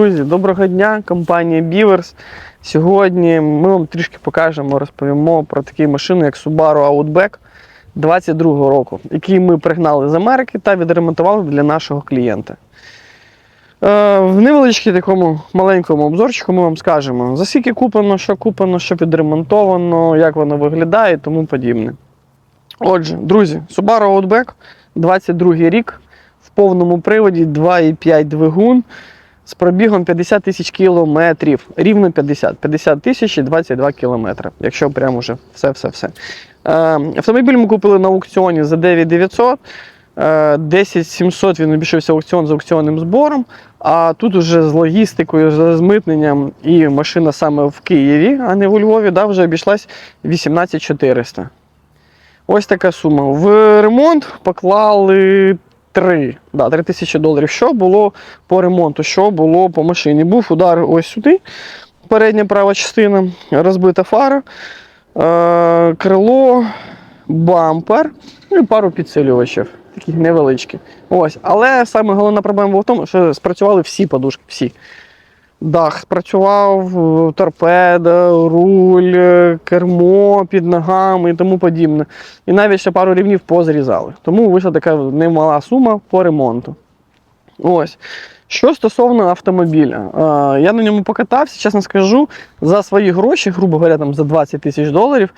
Друзі, доброго дня, компанія Beavers. Сьогодні ми вам трішки покажемо, розповімо про такі машини, як Subaru Outback 22 року, який ми пригнали з Америки та відремонтували для нашого клієнта. Е, в невеличкій такому маленькому обзорчику ми вам скажемо, за скільки куплено, що куплено, що відремонтовано, як воно виглядає і тому подібне. Отже, друзі, Subaru Outback 22 рік в повному приводі 2,5 двигун з пробігом 50 тисяч кілометрів. Рівно 50. 50 тисяч і 22 кілометри. Якщо прямо вже все-все-все. Е, автомобіль ми купили на аукціоні за 9900. Е, 10700 він обійшовся аукціон з аукціонним збором. А тут уже з логістикою, з змитненням і машина саме в Києві, а не у Львові, да, вже обійшлась 18400. Ось така сума. В ремонт поклали 3. Да, 3 тисячі доларів. Що було по ремонту? Що було по машині? Був удар ось сюди. Передня права частина, розбита фара, е- крило, бампер ну і пару підсилювачів. Таких невеличких. Ось. Але саме головна проблема була в тому, що спрацювали всі подушки. всі. Дах спрацював, торпеда, руль, е, кермо під ногами і тому подібне. І навіть ще пару рівнів позрізали. Тому вийшла така немала сума по ремонту. Ось. Що стосовно автомобіля, е, я на ньому покатався, чесно скажу, за свої гроші, грубо говоря, там за 20 тисяч доларів.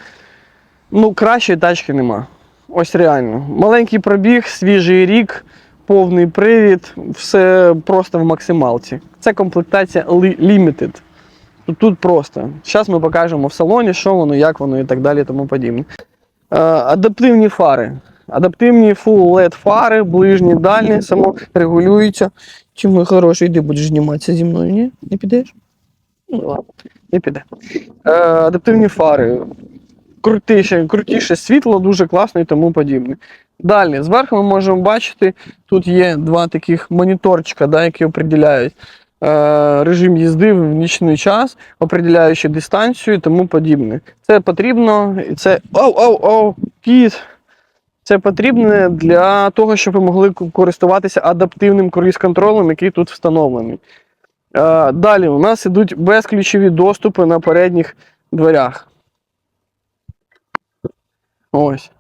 Ну, кращої тачки нема. Ось реально. Маленький пробіг, свіжий рік, повний привід, все просто в максималці. Це комплектація li- Limited. Тут, просто. Зараз ми покажемо в салоні, що воно, як воно і так далі, тому подібне. Е, адаптивні фари. Адаптивні full LED фари, ближні, дальні, саморегулюються. Чим ви хороший, йди будеш зніматися зі мною, ні? Не підеш? Ну ладно, не піде. Е, адаптивні фари. Крутіше, крутіше світло, дуже класно і тому подібне. Далі, зверху ми можемо бачити, тут є два таких моніторчика, да, які определяють е, режим їзди в нічний час, определяючи дистанцію і тому подібне. Це потрібно, і це. Оу, оу, оу, кіт! Це потрібно для того, щоб ви могли користуватися адаптивним круїз-контролем, який тут встановлений. Е, далі у нас ідуть безключові доступи на передніх дверях. Ось.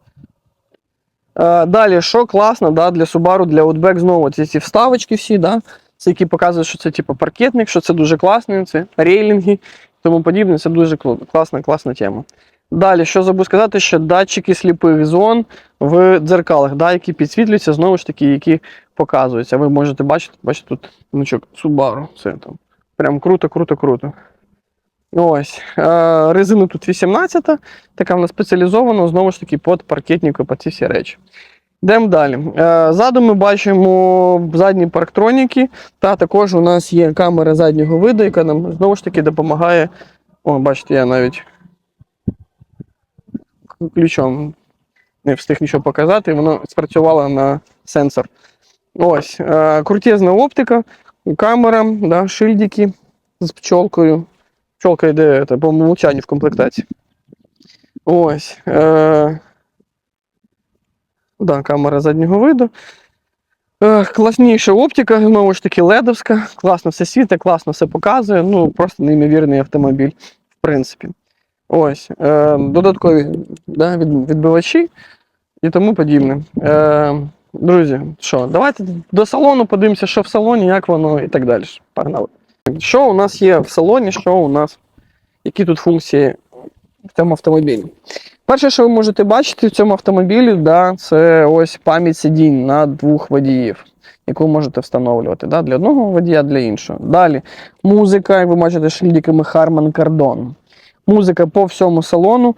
Е, далі, що класно да, для Subaru, для Outback знову ці, ці вставочки всі, да, які показують, що це типу паркетник, що це дуже класно, це рейлінги і тому подібне. Це дуже класна, класна тема. Далі, що забув сказати, що датчики сліпих зон в дзеркалах, да, які підсвітлюються, знову ж таки, які показуються. Ви можете бачити, бачите, тут значок Subaru. Це там. Прям круто, круто, круто. Ось. Е, резина тут 18, така вона спеціалізована, знову ж таки, під паркетник і під ці всі речі. Йдемо далі. Е, ззаду ми бачимо задні парктроніки, та також у нас є камера заднього виду, яка нам знову ж таки допомагає. О, бачите, я навіть ключом не встиг нічого показати, воно спрацювало на сенсор. Ось. Е, крутезна оптика, камера, да, шильдики з пчолкою. Пчолка йде по умолчанню в комплектації. Ось. Е, да, камера заднього виду. Е, класніша оптика, знову ж таки, ледовська. Класно все світить, класно все показує. Ну, просто неймовірний автомобіль, в принципі. Ось. Е, додаткові да, відбивачі і тому подібне. Е, друзі, що, давайте до салону подивимося, що в салоні, як воно і так далі. Погнали. Що у нас є в салоні, що у нас, які тут функції в цьому автомобілі? Перше, що ви можете бачити в цьому автомобілі, да, це ось пам'ять сидінь на двох водіїв, яку можете встановлювати да, для одного водія, для іншого. Далі музика, як ви бачите, шильдиками Harman Kardon. Музика по всьому салону,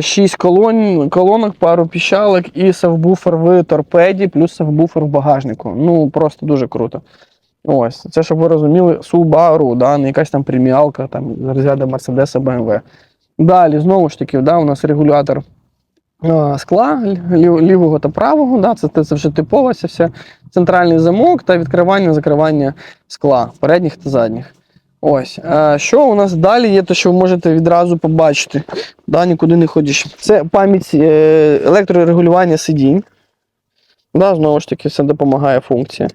6 колон, колонок, пару піщалок і сабвуфер в торпеді, плюс сабвуфер в багажнику. Ну, просто дуже круто. Ось, це щоб ви розуміли, Subaru, да, не якась там преміалка там, з розряду Mercedes, BMW. Далі, знову ж таки, да, у нас регулятор е, скла лів- лівого та правого. Да, це, це вже типова вся центральний замок та відкривання закривання скла передніх та задніх. Ось. Е, що у нас далі є, то що ви можете відразу побачити, да, нікуди не ходячи. Це пам'ять е, електрорегулювання сидінь. Да, знову ж таки, це допомагає функція.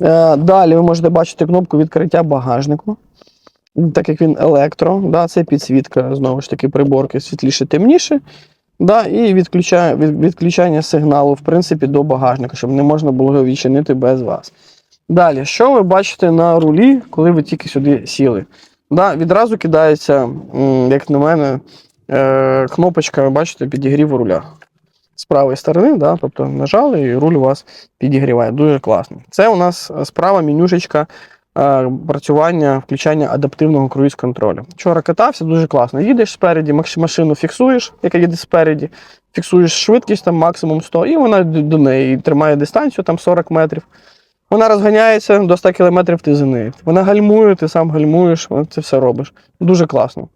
Е, Далі ви можете бачити кнопку відкриття багажнику. Так як він електро, да, це підсвітка, знову ж таки, приборки світліше, темніше. Да, і відключає, відключання сигналу, в принципі, до багажника, щоб не можна було його відчинити без вас. Далі, що ви бачите на рулі, коли ви тільки сюди сіли? Да, відразу кидається, як на мене, е, кнопочка, бачите, підігріву руля. З правої сторони, да, тобто нажали, і руль у вас підігріває. Дуже класно. Це у нас справа менюшечка е, працювання, включання адаптивного круїз-контролю. Вчора катався, дуже класно. Їдеш спереді, машину фіксуєш, яка їде спереді, фіксуєш швидкість там максимум 100, і вона до неї тримає дистанцію там 40 метрів. Вона розганяється до 100 км ти за нею. Вона гальмує, ти сам гальмуєш, це все робиш. Дуже класно.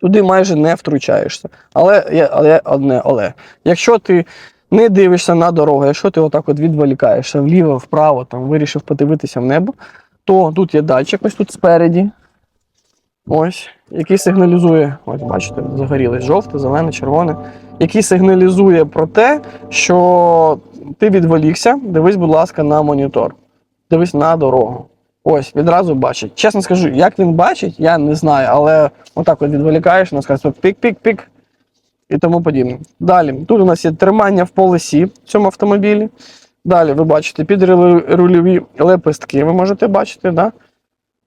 Туди майже не втручаєшся. Але є але одне але. Якщо ти не дивишся на дорогу, якщо ти отак от відволікаєшся вліво, вправо, там вирішив подивитися в небо, то тут є датчик, ось тут спереді. Ось, який сигналізує, ось бачите, загорілось жовте, зелене, червоне, який сигналізує про те, що ти відволікся, дивись, будь ласка, на монітор. Дивись на дорогу. Ось, відразу бачить. Чесно скажу, як він бачить, я не знаю, але отак от відволікаєш, у нас каже пік-пік-пік і тому подібне. Далі, тут у нас є тримання в полосі в цьому автомобілі. Далі ви бачите підрульові лепестки, ви можете бачити, да?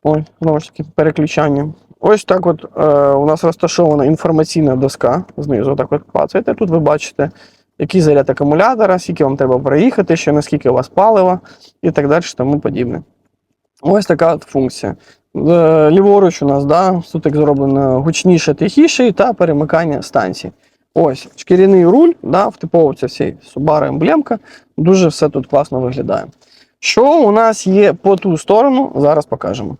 Ось, знову ж таки, переключання. Ось так от е, у нас розташована інформаційна доска. Знизу так от пацаєте. Тут ви бачите, який заряд акумулятора, скільки вам треба проїхати, ще наскільки у вас палива і так далі, тому подібне. Ось така от функція. Е, Ліворуч у нас, да, тут зроблено гучніше, тихіше та перемикання станцій. Ось шкіряний руль, да, в типово ця всі Subaru емблемка. Дуже все тут класно виглядає. Що у нас є по ту сторону, зараз покажемо.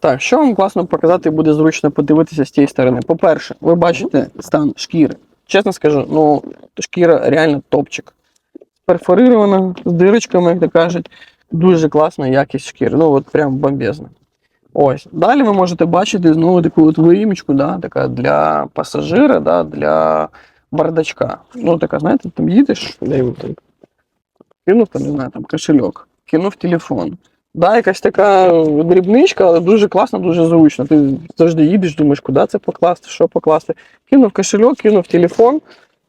Так, що вам класно показати, буде зручно подивитися з цієї сторони. По-перше, ви бачите стан шкіри. Чесно скажу, ну, шкіра реально топчик. Перфорирована, з дирочками, як то кажуть. Дуже класна якість шкіри. Ну, от прям бомбезна. Ось. Далі ви можете бачити знову таку от виїмочку, да, така для пасажира, да, для бардачка. Ну, така, знаєте, там їдеш, де його там, кинув там, не знаю, там кошельок, кинув телефон. Да, якась така дрібничка, але дуже класно, дуже зручно. Ти завжди їдеш, думаєш, куди це покласти, що покласти. Кинув кошельок, кинув телефон,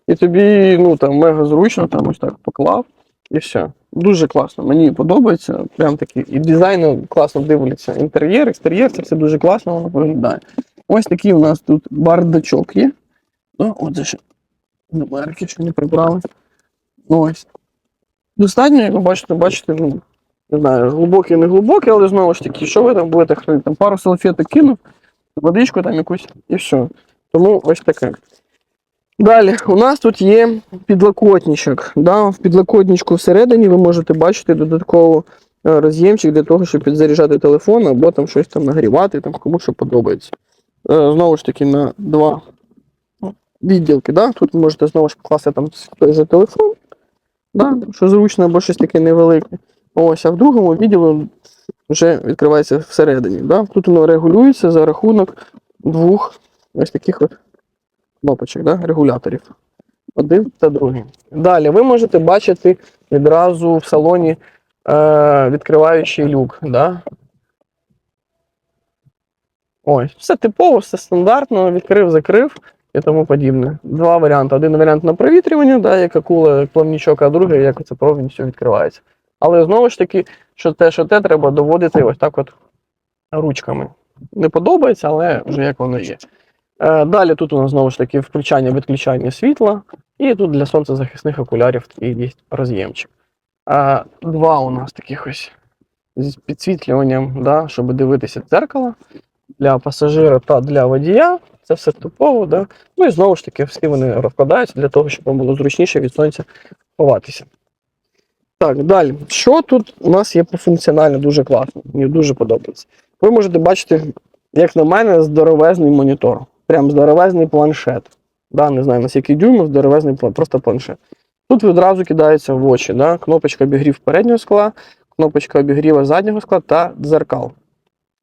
і тобі ну, там, мега зручно, там ось так поклав, і все. Дуже класно. Мені подобається. Прям такі. І дизайн класно дивляться. Інтер'єр, екстер'єр, це все дуже класно воно виглядає. Ось такий у нас тут бардачок є. Ну, от ще номерки, що не прибрали. Ось. Достатньо, як ви бачите, бачите, ну, не знаю, глибокий, не глибокий, але знову ж таки, що ви там будете хранити? Там пару салфеток кинув, водичку там якусь і все. Тому ось таке. Далі, у нас тут є підлокотничок. Да? В підлокотничку всередині ви можете бачити додатково е, роз'ємчик для того, щоб підзаряджати телефон або там щось там нагрівати, там кому що подобається. Е, Знову ж таки, на два відділки. Да? Тут можете знову ж покласти там той же телефон, да? що зручно, або щось таке невелике. Ось, а в другому відділу вже відкривається всередині. Да? Тут воно регулюється за рахунок двох ось таких от кнопочок, да? регуляторів. Один та другий. Далі ви можете бачити відразу в салоні е, відкриваючий люк. Да? Ось, все типово, все стандартно, відкрив, закрив і тому подібне. Два варіанти. Один варіант на провітрювання, да, як акула, як плавнічок, а другий, як це повністю відкривається. Але знову ж таки, що те, що те, треба доводити ось так от ручками. Не подобається, але вже як воно є. Е, Далі тут у нас знову ж таки включання відключання світла, і тут для сонцезахисних окулярів такий є роз'ємчик. Е, Два у нас таких ось з підсвітлюванням, да, щоб дивитися дзеркало для пасажира та для водія. Це все типово, да. Ну і знову ж таки, всі вони розкладаються для того, щоб вам було зручніше від сонця ховатися. Так, далі. Що тут у нас є по функціонально дуже класно, мені дуже подобається. Ви можете бачити, як на мене, здоровезний монітор. Прям здоровезний планшет. Да, не знаю, на скільки дюймів, здоровезний план, просто планшет. Тут відразу кидається в очі. Да? Кнопочка обігрів переднього скла, кнопочка обігріва заднього скла та дзеркал.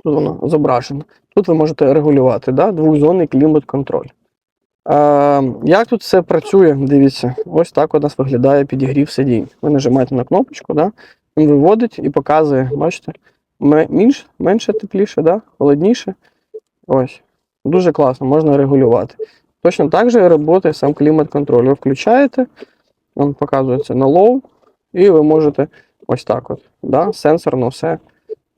Тут воно зображено. Тут ви можете регулювати да? двохзонний клімат-контроль. Е, як тут все працює? Дивіться, ось так у нас виглядає підігрів сидінь. Ви нажимаєте на кнопочку, да? Він виводить і показує, бачите, ме- менш, менше тепліше, да? холодніше. Ось. Дуже класно, можна регулювати. Точно так же працює сам клімат-контроль. Ви включаєте, він показується на low, і ви можете ось так от, да? сенсорно все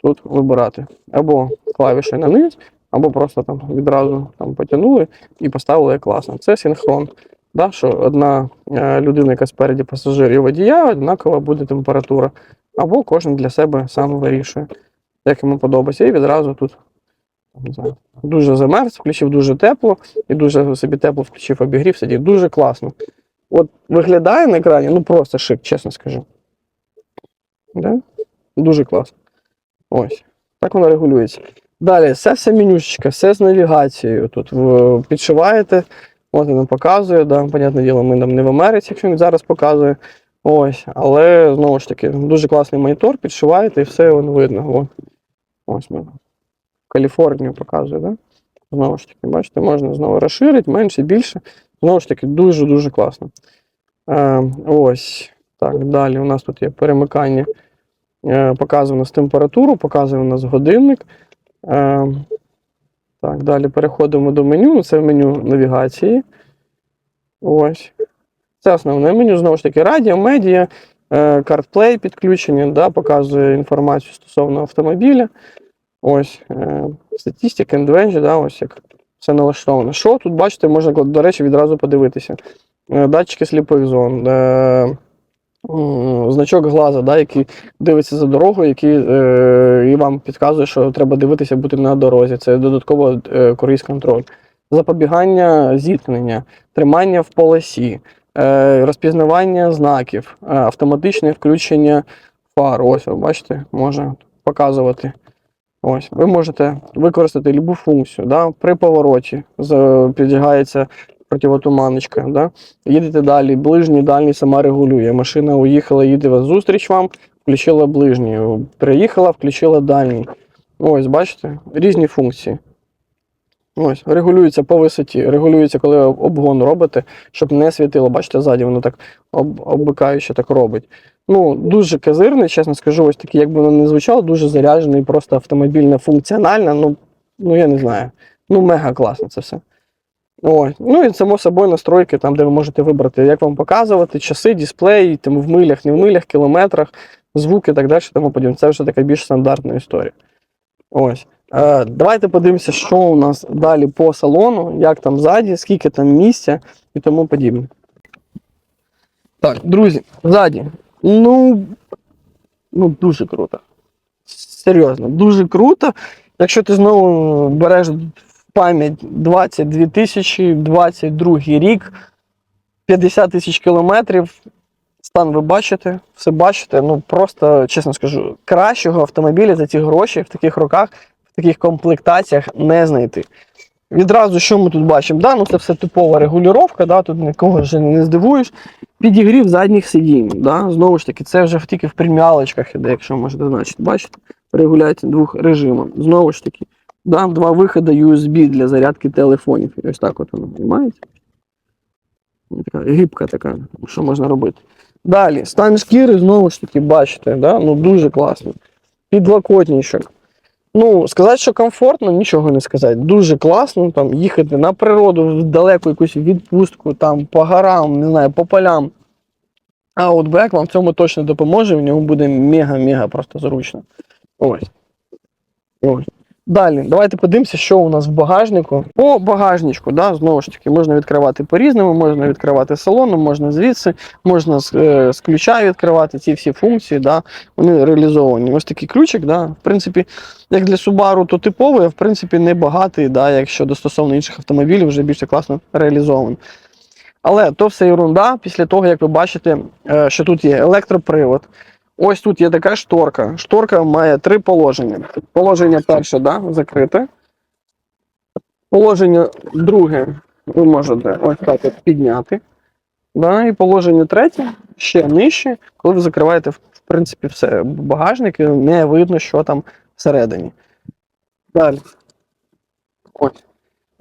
тут вибирати. Або клавіші на низ, або просто там відразу там, потягнули і поставили класно. Це синхрон. Да? Що одна е, людина, яка спереді пасажир і водія, однакова буде температура. Або кожен для себе сам вирішує, як йому подобається. І відразу тут знаю, дуже замерз, включив дуже тепло, і дуже собі тепло включив обігрів, сидів. Дуже класно. От виглядає на екрані, ну просто шик, чесно скажу. Да? Дуже класно. Ось. Так воно регулюється. Далі, все все менюшечка, все з навігацією. Тут ви підшиваєте, от він показує, да, понятне діло, ми там не в Америці, якщо він зараз показує. Ось, але знову ж таки, дуже класний монітор, підшиваєте і все воно видно. Ось ми. Каліфорнію показує, да? Знову ж таки, бачите, можна знову розширити, менше, більше. Знову ж таки, дуже-дуже класно. Е, ось. Так, далі у нас тут є перемикання. Е, показує у нас температуру, показує у нас годинник. Е, так, далі переходимо до меню. Це меню навігації. Ось. Це основне меню, знову ж таки, радіо, медіа, CarPlay підключення, да, показує інформацію стосовно автомобіля. Ось е, статистика, ендвенджі, да, ось як все налаштовано. Що тут бачите, можна, до речі, відразу подивитися. Е, Датчики сліпих зон, е, значок глаза, да, який дивиться за дорогою, який і вам підказує, що треба дивитися бути на дорозі. Це додатково круїз контроль. Запобігання зіткнення, тримання в полосі, розпізнавання знаків, автоматичне включення фар. Ось, бачите, може показувати. Ось, ви можете використати любу функцію. Да? При повороті з- підлягається противотуманочка. Да? Їдете далі, ближній, дальній сама регулює. Машина уїхала, їде вас зустріч вам, включила ближній. Приїхала, включила дальній. Ось, бачите, різні функції. Ось, регулюється по висоті, регулюється, коли обгон робите, щоб не світило. Бачите, ззаді воно так об, оббикаюче так робить. Ну, дуже казирний, чесно скажу, ось такий, як би воно не звучало, дуже заряджений, просто автомобільна функціональна. Ну, ну я не знаю. Ну, мега класно це все. Ось. Ну і само собою настройки, там, де ви можете вибрати, як вам показувати, часи, дисплей, там в милях, не в милях, кілометрах, звуки і так далі, тому подібне. Це вже така більш стандартна історія. Ось. Е, давайте подивимося, що у нас далі по салону, як там ззаді, скільки там місця і тому подібне. Так, друзі, ззаді. Ну, ну дуже круто. Серйозно, дуже круто. Якщо ти знову береш в пам'ять 22 тисячі, 22 рік, 50 тисяч кілометрів. Стан ви бачите, все бачите. Ну просто, чесно скажу, кращого автомобіля за ці гроші в таких роках, в таких комплектаціях не знайти. Відразу, що ми тут бачимо? Да, ну це все типова регулювання, да, тут нікого вже не здивуєш. Підігрів задніх сидінь. Да? Знову ж таки, це вже тільки в преміалочках іде, якщо можете значити. Бачите? Регуляція двох режимів. Знову ж таки, да, два виходи USB для зарядки телефонів. І ось так от воно, розумієте? Така гибка така, що можна робити. Далі, стан шкіри, знову ж таки, бачите, да? ну дуже класно. Підлокотничок. Ну, сказати, що комфортно, нічого не сказати. Дуже класно там їхати на природу, в далеку якусь відпустку, там, по горам, не знаю, по полям. А Outback вам в цьому точно допоможе, в ньому буде мега-мега просто зручно. Ось. Ось. Далі, давайте подивимося, що у нас в багажнику. По багажничку, да, знову ж таки, можна відкривати по-різному, можна відкривати салоном, можна звідси, можна з, е, з ключа відкривати ці всі функції, да, вони реалізовані. Ось такий ключик, да, в принципі, як для Subaru, то типовий, а в принципі небагатий, да, якщо до стосовно інших автомобілів вже більше класно реалізований. Але то все ерунда після того, як ви бачите, е, що тут є електропривод. Ось тут є така шторка. Шторка має три положення. Положення перше, да, закрите. Положення друге ви можете ось так от підняти. Да, і положення третє, ще нижче, коли ви закриваєте, в принципі, все багажник, і не видно, що там всередині. Далі. Ось.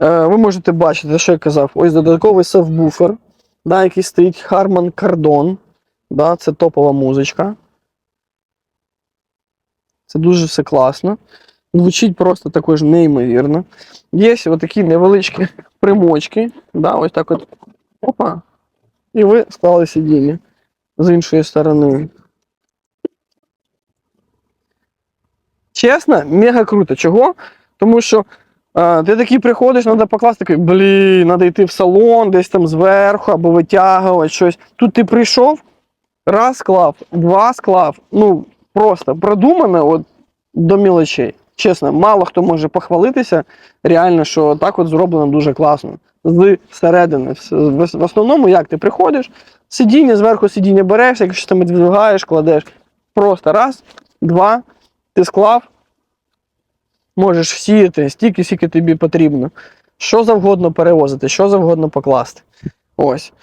Е, ви можете бачити, що я казав, ось додатковий сабвуфер, да, який стоїть Harman Kardon. Да, це топова музичка. Це дуже все класно. Звучить просто також неймовірно. Є отакі невеличкі примочки. Да, ось так от. Опа. І ви склали сидіння з іншої сторони. Чесно, мега круто. Чого? Тому що е, ти такий приходиш, треба покласти, такий, блін, треба йти в салон, десь там зверху або витягувати щось. Тут ти прийшов, раз склав, два склав. Ну, просто продумано от, до мілочей. Чесно, мало хто може похвалитися, реально, що так от зроблено дуже класно. З середини. В в основному, як ти приходиш, сидіння, зверху сидіння береш, якщо там відвигаєш, кладеш. Просто раз, два, ти склав, можеш сіяти стільки, скільки тобі потрібно. Що завгодно перевозити, що завгодно покласти. Ось.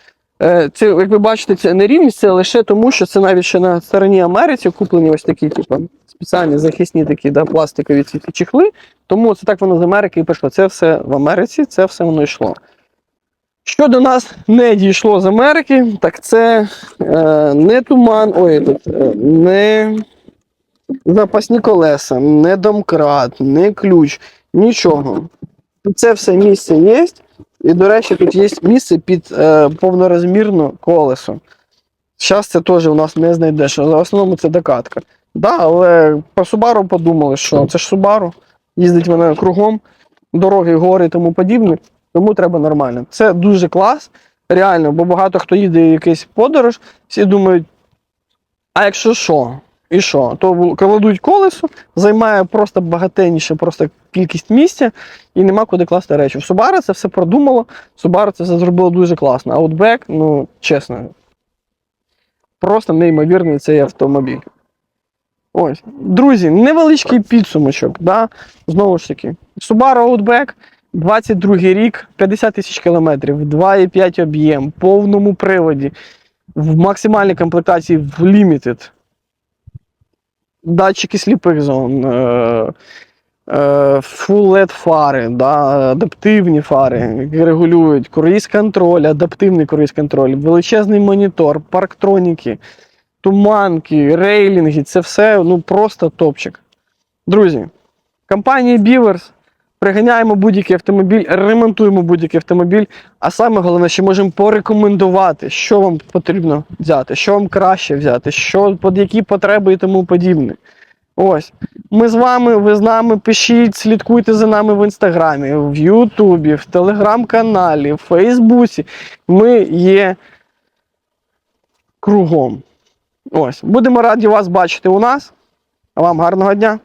Е, Це, як ви бачите, це нерівність, це лише тому, що це навіть ще на стороні Америці куплені ось такі, типу, спеціальні захисні такі да, пластикові ці чехли. Тому це так воно з Америки і пішло. Це все в Америці, це все воно йшло. Що до нас не дійшло з Америки, так це е, не туман, ой, тут, е, не запасні колеса, не домкрат, не ключ, нічого. Це все місце є. І, до речі, тут є місце під е, повнорозмірне колесо. Зараз це теж у нас не знайдеш. В основному це докатка. Да, але по Subaru подумали, що це ж Subaru, їздить вона кругом, дороги, гори і тому подібне, тому треба нормально. Це дуже клас, реально, бо багато хто їде в якийсь подорож, всі думають, а якщо що? І що? То кладуть колесо, займає просто багатенніше просто кількість місця і нема куди класти речі. В Subaru це все продумало, Subaru це все зробило дуже класно. Outback, ну, чесно, просто неймовірний цей автомобіль. Ось. Друзі, невеличкий підсумочок. Да? Знову ж таки, Subaru Outback, 22 рік, 50 тисяч кілометрів, 2,5 об'єм, повному приводі, в максимальній комплектації в Limited. Датчики сліпих зон, е, е, Full LED фари, да, адаптивні фари, які регулюють круїз контроль, адаптивний круїз контроль, величезний монітор, парктроніки, туманки, рейлінги це все ну, просто топчик. Друзі, компанія Beavers приганяємо будь-який автомобіль, ремонтуємо будь-який автомобіль, а саме головне, що можемо порекомендувати, що вам потрібно взяти, що вам краще взяти, що під які потреби і тому подібне. Ось. Ми з вами, ви з нами пишіть, слідкуйте за нами в інстаграмі, в Ютубі, в телеграм-каналі, в Фейсбуці. Ми є кругом. Ось. Будемо раді вас бачити у нас. Вам гарного дня!